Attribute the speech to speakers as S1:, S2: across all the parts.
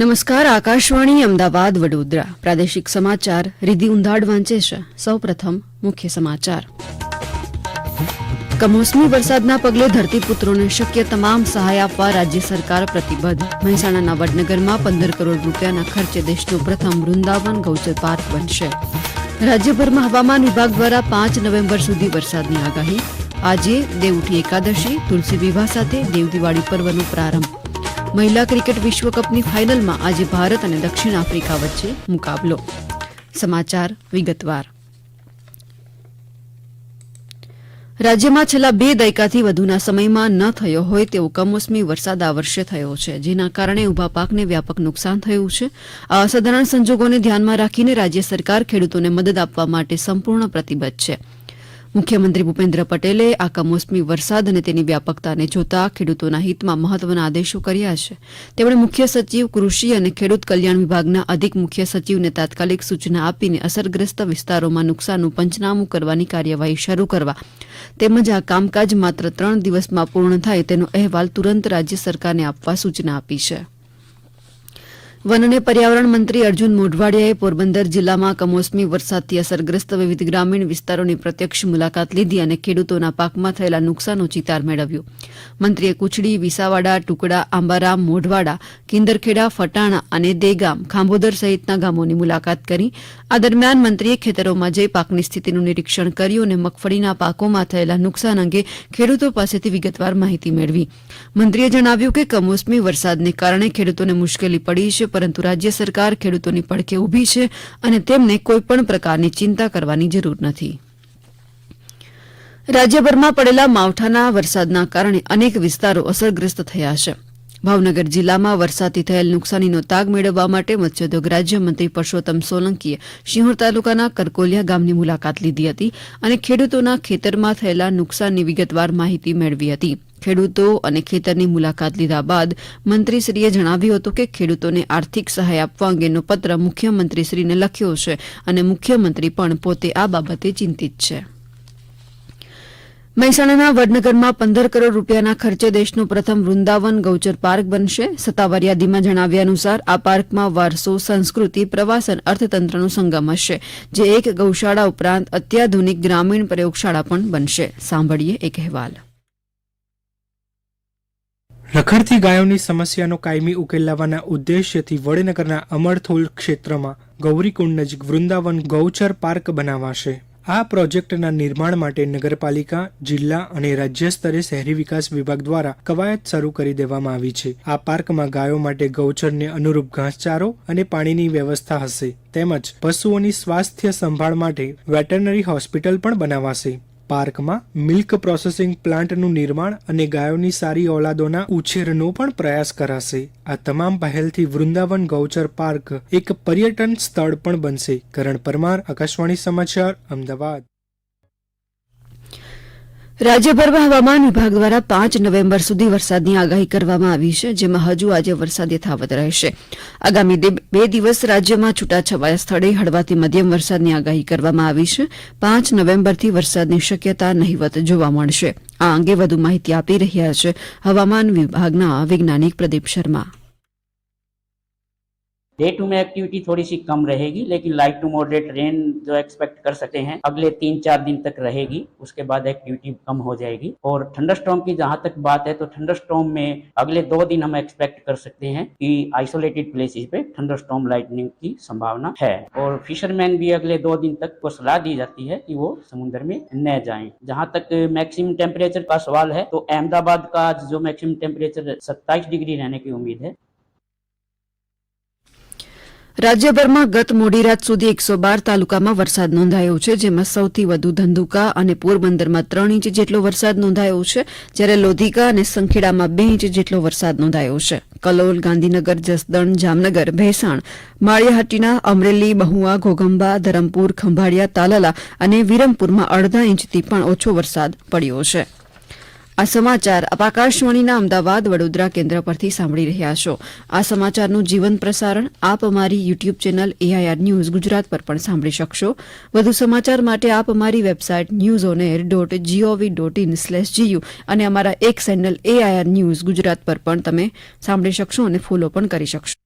S1: નમસ્કાર આકાશવાણી અમદાવાદ વડોદરા પ્રાદેશિક સમાચાર રિધિ ઉંધાડ વાંચે છે સૌપ્રથમ મુખ્ય સમાચાર કમોસમી વરસાદના પગલે ધરતીપુત્રોને શક્ય તમામ સહાય આપવા રાજ્ય સરકાર પ્રતિબદ્ધ મહેસાણાના વડનગરમાં પંદર કરોડ રૂપિયાના ખર્ચે દેશનું પ્રથમ વૃંદાવન ગૌચર પાર્ક બનશે રાજ્યભરમાં હવામાન વિભાગ દ્વારા પાંચ નવેમ્બર સુધી વરસાદની આગાહી આજે દેવઉઠી એકાદશી તુલસી વિવાહ સાથે દેવદિવાળી પર્વનો પ્રારંભ મહિલા ક્રિકેટ વિશ્વકપની ફાઇનલમાં આજે ભારત અને દક્ષિણ આફ્રિકા વચ્ચે મુકાબલો સમાચાર વિગતવાર રાજ્યમાં છેલ્લા બે દાયકાથી વધુના સમયમાં ન થયો હોય તેવો કમોસમી વરસાદ આ વર્ષે થયો છે જેના કારણે ઉભા પાકને વ્યાપક નુકસાન થયું છે આ અસાધારણ સંજોગોને ધ્યાનમાં રાખીને રાજ્ય સરકાર ખેડૂતોને મદદ આપવા માટે સંપૂર્ણ પ્રતિબદ્ધ છે મુખ્યમંત્રી ભૂપેન્દ્ર પટેલે આ કમોસમી વરસાદ અને તેની વ્યાપકતાને જોતા ખેડૂતોના હિતમાં મહત્વના આદેશો કર્યા છે તેમણે મુખ્ય સચિવ કૃષિ અને ખેડૂત કલ્યાણ વિભાગના અધિક મુખ્ય સચિવને તાત્કાલિક સૂચના આપીને અસરગ્રસ્ત વિસ્તારોમાં નુકસાનનું પંચનામું કરવાની કાર્યવાહી શરૂ કરવા તેમજ આ કામકાજ માત્ર ત્રણ દિવસમાં પૂર્ણ થાય તેનો અહેવાલ તુરંત રાજ્ય સરકારને આપવા સૂચના આપી છે વન અને પર્યાવરણ મંત્રી અર્જુન મોઢવાડિયાએ પોરબંદર જિલ્લામાં કમોસમી વરસાદથી અસરગ્રસ્ત વિવિધ ગ્રામીણ વિસ્તારોની પ્રત્યક્ષ મુલાકાત લીધી અને ખેડૂતોના પાકમાં થયેલા નુકસાનનો ચિતાર મેળવ્યો મંત્રીએ કુચડી વિસાવાડા ટુકડા આંબારામ મોઢવાડા કિંદરખેડા ફટાણા અને દેગામ ખાંભોદર સહિતના ગામોની મુલાકાત કરી આ દરમિયાન મંત્રીએ ખેતરોમાં જઈ પાકની સ્થિતિનું નિરીક્ષણ કર્યું અને મગફળીના પાકોમાં થયેલા નુકસાન અંગે ખેડૂતો પાસેથી વિગતવાર માહિતી મેળવી મંત્રીએ જણાવ્યું કે કમોસમી વરસાદને કારણે ખેડૂતોને મુશ્કેલી પડી છે પરંતુ રાજ્ય સરકાર ખેડૂતોની પડખે ઊભી છે અને તેમને કોઈપણ પ્રકારની ચિંતા કરવાની જરૂર નથી રાજ્યભરમાં પડેલા માવઠાના વરસાદના કારણે અનેક વિસ્તારો અસરગ્રસ્ત થયા છે ભાવનગર જિલ્લામાં વરસાદથી થયેલ નુકસાનીનો તાગ મેળવવા માટે મત્સ્યોદ્યોગ રાજ્યમંત્રી પરસોત્તમ સોલંકીએ શિહોર તાલુકાના કરકોલિયા ગામની મુલાકાત લીધી હતી અને ખેડૂતોના ખેતરમાં થયેલા નુકસાનની વિગતવાર માહિતી મેળવી હતી ખેડૂતો અને ખેતરની મુલાકાત લીધા બાદ મંત્રીશ્રીએ જણાવ્યું હતું કે ખેડૂતોને આર્થિક સહાય આપવા અંગેનો પત્ર મુખ્યમંત્રીશ્રીને લખ્યો છે અને મુખ્યમંત્રી પણ પોતે આ બાબતે ચિંતિત છે મહેસાણાના વડનગરમાં પંદર કરોડ રૂપિયાના ખર્ચે દેશનું પ્રથમ વૃંદાવન ગૌચર પાર્ક બનશે સત્તાવાર યાદીમાં જણાવ્યા અનુસાર આ પાર્કમાં વારસો સંસ્કૃતિ પ્રવાસન અર્થતંત્રનું સંગમ હશે જે એક ગૌશાળા ઉપરાંત અત્યાધુનિક ગ્રામીણ પ્રયોગશાળા પણ બનશે સાંભળીએ એક અહેવાલ
S2: રખડતી ગાયોની સમસ્યાનો કાયમી ઉકેલ લાવવાના ઉદ્દેશ્યથી વડનગરના અમરથોલ ક્ષેત્રમાં ગૌરીકુંડ નજીક વૃંદાવન ગૌચર પાર્ક બનાવાશે આ પ્રોજેક્ટના નિર્માણ માટે નગરપાલિકા જિલ્લા અને રાજ્ય સ્તરે શહેરી વિકાસ વિભાગ દ્વારા કવાયત શરૂ કરી દેવામાં આવી છે આ પાર્કમાં ગાયો માટે ગૌચરને અનુરૂપ ઘાસચારો અને પાણીની વ્યવસ્થા હશે તેમજ પશુઓની સ્વાસ્થ્ય સંભાળ માટે વેટરનરી હોસ્પિટલ પણ બનાવાશે પાર્કમાં મિલ્ક પ્રોસેસિંગ પ્લાન્ટનું નિર્માણ અને ગાયોની સારી ઓલાદોના ઉછેરનો પણ પ્રયાસ કરાશે આ તમામ પહેલથી વૃંદાવન ગૌચર પાર્ક એક પર્યટન સ્થળ પણ બનશે કરણ પરમાર આકાશવાણી સમાચાર અમદાવાદ
S1: રાજ્યભરમાં હવામાન વિભાગ દ્વારા પાંચ નવેમ્બર સુધી વરસાદની આગાહી કરવામાં આવી છે જેમાં હજુ આજે વરસાદ યથાવત રહેશે આગામી બે દિવસ રાજ્યમાં છૂટાછવાયા સ્થળે હળવાથી મધ્યમ વરસાદની આગાહી કરવામાં આવી છે પાંચ નવેમ્બરથી વરસાદની શક્યતા નહીવત જોવા મળશે આ અંગે વધુ માહિતી આપી રહ્યા છે હવામાન વિભાગના વૈજ્ઞાનિક પ્રદીપ શર્મા
S3: डे टू में एक्टिविटी थोड़ी सी कम रहेगी लेकिन लाइट टू मॉडरेट रेन जो एक्सपेक्ट कर सकते हैं अगले तीन चार दिन तक रहेगी उसके बाद एक्टिविटी कम हो जाएगी और स्टॉम की जहां तक बात है तो स्टॉम में अगले दो दिन हम एक्सपेक्ट कर सकते हैं कि आइसोलेटेड प्लेसेज पे स्टॉम लाइटनिंग की संभावना है और फिशरमैन भी अगले दो दिन तक को सलाह दी जाती है की वो समुद्र में न जाए जहाँ तक मैक्सिमम टेम्परेचर का सवाल है तो अहमदाबाद का जो मैक्सिमम टेम्परेचर सत्ताईस डिग्री रहने की उम्मीद है
S1: રાજ્યભરમાં ગત મોડી રાત સુધી એકસો બાર તાલુકામાં વરસાદ નોંધાયો છે જેમાં સૌથી વધુ ધંધુકા અને પોરબંદરમાં ત્રણ ઇંચ જેટલો વરસાદ નોંધાયો છે જ્યારે લોધિકા અને સંખેડામાં બે ઇંચ જેટલો વરસાદ નોંધાયો છે કલોલ ગાંધીનગર જસદણ જામનગર ભેસાણ માળિયાહાટીના અમરેલી બહુવા ઘોઘંબા ધરમપુર ખંભાળિયા તાલાલા અને વિરમપુરમાં અડધા ઇંચથી પણ ઓછો વરસાદ પડ્યો છે આ સમાચાર આપ આકાશવાણીના અમદાવાદ વડોદરા કેન્દ્ર પરથી સાંભળી રહ્યા છો આ સમાચારનું જીવન પ્રસારણ આપ અમારી YouTube channel AIR news Gujarat પર પણ સાંભળી શકશો વધુ સમાચાર માટે આપ અમારી website news on air dot G O V dot in slash G U અને અમારા એક ચેનલ એઆઈઆર ન્યૂઝ ગુજરાત પર પણ તમે સાંભળી શકશો અને ફોલો પણ કરી શકશો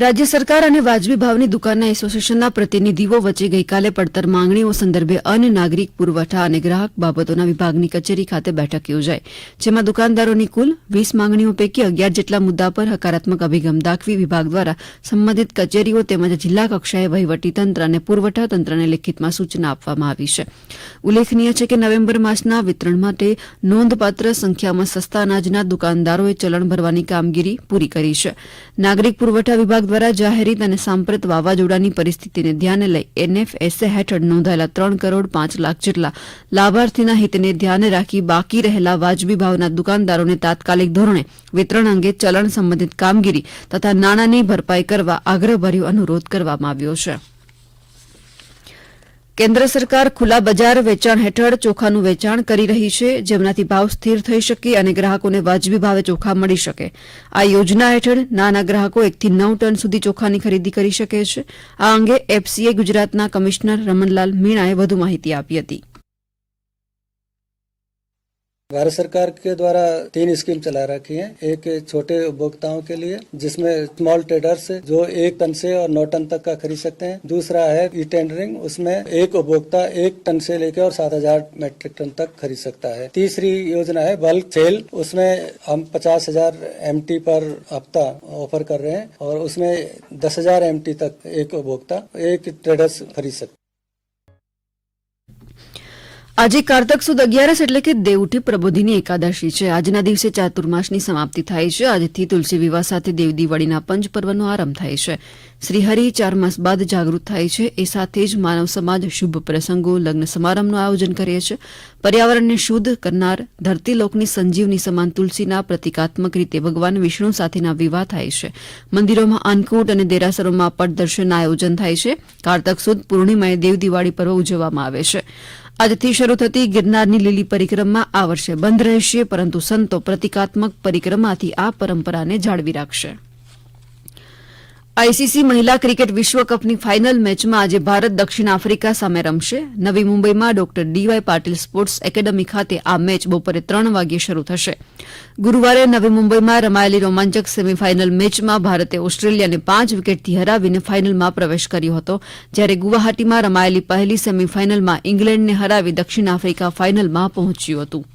S1: રાજ્ય સરકાર અને વાજબી ભાવની દુકાનના એસોસિએશનના પ્રતિનિધિઓ વચ્ચે ગઈકાલે પડતર માંગણીઓ સંદર્ભે અન્ન નાગરિક પુરવઠા અને ગ્રાહક બાબતોના વિભાગની કચેરી ખાતે બેઠક યોજાઈ જેમાં દુકાનદારોની કુલ વીસ માંગણીઓ પૈકી અગિયાર જેટલા મુદ્દા પર હકારાત્મક અભિગમ દાખવી વિભાગ દ્વારા સંબંધિત કચેરીઓ તેમજ જિલ્લા કક્ષાએ વહીવટીતંત્ર અને પુરવઠા તંત્રને લેખિતમાં સૂચના આપવામાં આવી છે ઉલ્લેખનીય છે કે નવેમ્બર માસના વિતરણ માટે નોંધપાત્ર સંખ્યામાં સસ્તા અનાજના દુકાનદારોએ ચલણ ભરવાની કામગીરી પૂરી કરી છે નાગરિક પુરવઠા વિભાગ વિભાગ દ્વારા જાહેરિત અને સાંપ્રત વાવાઝોડાની પરિસ્થિતિને ધ્યાને લઈ એનએફએસએ હેઠળ નોંધાયેલા ત્રણ કરોડ પાંચ લાખ જેટલા લાભાર્થીના હિતને ધ્યાને રાખી બાકી રહેલા વાજબી ભાવના દુકાનદારોને તાત્કાલિક ધોરણે વિતરણ અંગે ચલણ સંબંધિત કામગીરી તથા નાણાંની ભરપાઈ કરવા આગ્રહભર્યો અનુરોધ કરવામાં આવ્યો છે કેન્દ્ર સરકાર ખુલ્લા બજાર વેચાણ હેઠળ ચોખાનું વેચાણ કરી રહી છે જેમનાથી ભાવ સ્થિર થઈ શકે અને ગ્રાહકોને વાજબી ભાવે ચોખા મળી શકે આ યોજના હેઠળ નાના ગ્રાહકો એકથી નવ ટન સુધી ચોખાની ખરીદી કરી શકે છે આ અંગે એફસીએ ગુજરાતના કમિશનર રમણલાલ મીણાએ વધુ માહિતી આપી હતી
S4: भारत सरकार के द्वारा तीन स्कीम चला रखी है एक छोटे उपभोक्ताओं के लिए जिसमें स्मॉल ट्रेडर्स जो एक टन से और नौ टन तक का खरीद सकते हैं दूसरा है ई टेंडरिंग उसमें एक उपभोक्ता एक टन से लेकर और सात हजार मेट्रिक टन तक खरीद सकता है तीसरी योजना है बल्क सेल उसमें हम पचास हजार एम पर हफ्ता ऑफर कर रहे हैं और उसमें दस हजार एम तक एक उपभोक्ता एक ट्रेडर्स खरीद सकते
S1: આજે કારતક સુદ અગિયારસ એટલે કે દેવઉઠી પ્રબોધિની એકાદશી છે આજના દિવસે ચાતુર્માસની સમાપ્તિ થાય છે આજથી તુલસી વિવાહ સાથે દેવ દિવાળીના પર્વનો આરંભ થાય છે શ્રીહરિ ચાર માસ બાદ જાગૃત થાય છે એ સાથે જ માનવ સમાજ શુભ પ્રસંગો લગ્ન સમારંભનું આયોજન કરે છે પર્યાવરણને શુદ્ધ કરનાર ધરતીલોકની સંજીવની સમાન તુલસીના પ્રતિકાત્મક રીતે ભગવાન વિષ્ણુ સાથેના વિવાહ થાય છે મંદિરોમાં આનકૂટ અને દેરાસરોમાં પટ દર્શનના આયોજન થાય છે કારતક સુદ પૂર્ણિમાએ દેવ દિવાળી પર્વ ઉજવવામાં આવે છે આજથી શરૂ થતી ગિરનારની લીલી પરિક્રમા આ વર્ષે બંધ રહેશે પરંતુ સંતો પ્રતિકાત્મક પરિક્રમાથી આ પરંપરાને જાળવી રાખશે આઈસીસી મહિલા ક્રિકેટ વિશ્વ કપની ફાઇનલ મેચમાં આજે ભારત દક્ષિણ આફ્રિકા સામે રમશે નવી મુંબઈમાં doctor D Y Patil sports academy ખાતે આ મેચ બપોરે ત્રણ વાગ્યે શરૂ થશે ગુરૂવારે નવી મુંબઈમાં રમાયેલી રોમાંચક સેમીફાઇનલ મેચમાં ભારતે ઓસ્ટ્રેલિયાને પાંચ વિકેટથી હરાવીને ફાઇનલમાં પ્રવેશ કર્યો હતો જ્યારે ગુવાહાટીમાં રમાયેલી પહેલી સેમીફાઇનલમાં ઇંગ્લેન્ડને હરાવી દક્ષિણ આફ્રિકા ફાઇનલમાં પહોંચ્યું હતું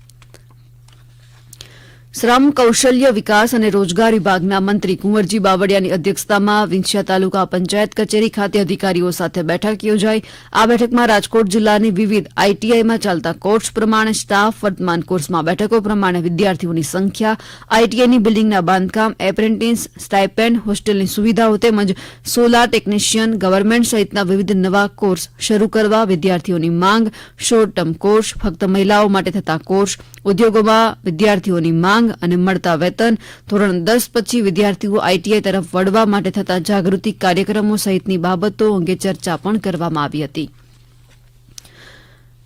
S1: શ્રમ કૌશલ્ય વિકાસ અને રોજગાર વિભાગના મંત્રી કુંવરજી બાવળિયાની અધ્યક્ષતામાં વિંછિયા તાલુકા પંચાયત કચેરી ખાતે અધિકારીઓ સાથે બેઠક યોજાઈ આ બેઠકમાં રાજકોટ જિલ્લાની વિવિધ આઈટીઆઈમાં ચાલતા કોર્સ પ્રમાણે સ્ટાફ વર્તમાન કોર્સમાં બેઠકો પ્રમાણે વિદ્યાર્થીઓની સંખ્યા આઈટીઆઈની બિલ્ડિંગના બાંધકામ એપ્રેન્ટિસ સ્ટાઇપેન્ડ હોસ્ટેલની સુવિધાઓ તેમજ સોલાર ટેકનિશિયન ગવર્મેન્ટ સહિતના વિવિધ નવા કોર્સ શરૂ કરવા વિદ્યાર્થીઓની માંગ શોર્ટ ટર્મ કોર્સ ફક્ત મહિલાઓ માટે થતા કોર્સ ઉદ્યોગોમાં વિદ્યાર્થીઓની માંગ માંગ અને મળતા વેતન ધોરણ દસ પછી વિદ્યાર્થીઓ આઈટીઆઈ તરફ વળવા માટે થતા જાગૃતિ કાર્યક્રમો સહિતની બાબતો અંગે ચર્ચા પણ કરવામાં આવી હતી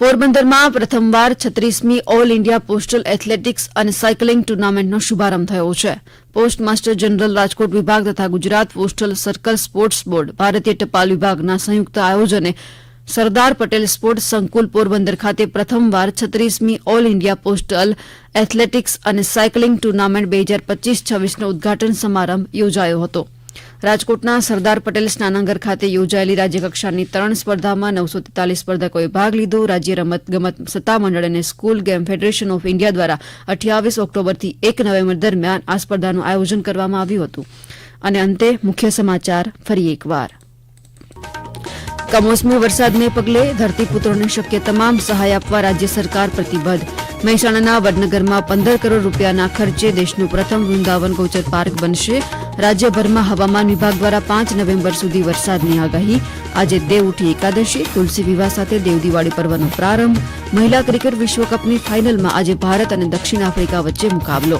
S1: પોરબંદરમાં પ્રથમવાર છત્રીસમી ઓલ ઇન્ડિયા પોસ્ટલ એથ્લેટિક્સ અને સાયકલિંગ ટુર્નામેન્ટનો શુભારંભ થયો છે પોસ્ટ માસ્ટર જનરલ રાજકોટ વિભાગ તથા Gujarat postal circle sports board ભારતીય ટપાલ વિભાગના સંયુક્ત આયોજને સરદાર પટેલ સ્પોર્ટ્સ સંકુલ પોરબંદર ખાતે પ્રથમવાર છત્રીસમી ઓલ ઇન્ડિયા પોસ્ટલ એથ્લેટિક્સ અને સાયકલિંગ ટુર્નામેન્ટ બે હજાર પચીસ છવ્વીસનો ઉદઘાટન સમારંભ યોજાયો હતો રાજકોટના સરદાર પટેલ સ્નાનાંગર ખાતે યોજાયેલી રાજ્યકક્ષાની ત્રણ સ્પર્ધામાં નવસો તેતાલીસ સ્પર્ધકોએ ભાગ લીધો રાજ્ય રમત ગમત સત્તામંડળ અને school game federation of India દ્વારા અઠ્યાવીસ ઓક્ટોબરથી એક નવેમ્બર દરમિયાન આ સ્પર્ધાનું આયોજન કરવામાં આવ્યું હતું અને અંતે મુખ્ય સમાચાર ફરી એકવાર કમોસમી વરસાદને પગલે ધરતીપુત્રોને શક્ય તમામ સહાય આપવા રાજ્ય સરકાર પ્રતિબદ્ધ મહેસાણાના વડનગરમાં પંદર કરોડ રૂપિયાના ખર્ચે દેશનું પ્રથમ વૃંદાવન ગોચર પાર્ક બનશે રાજ્યભરમાં હવામાન વિભાગ દ્વારા પાંચ નવેમ્બર સુધી વરસાદની આગાહી આજે દેવઉઠી એકાદશી તુલસી વિવાહ સાથે દેવ દિવાળી પર્વનો પ્રારંભ મહિલા ક્રિકેટ વિશ્વકપની ફાઇનલમાં આજે ભારત અને દક્ષિણ આફ્રિકા વચ્ચે મુકાબલો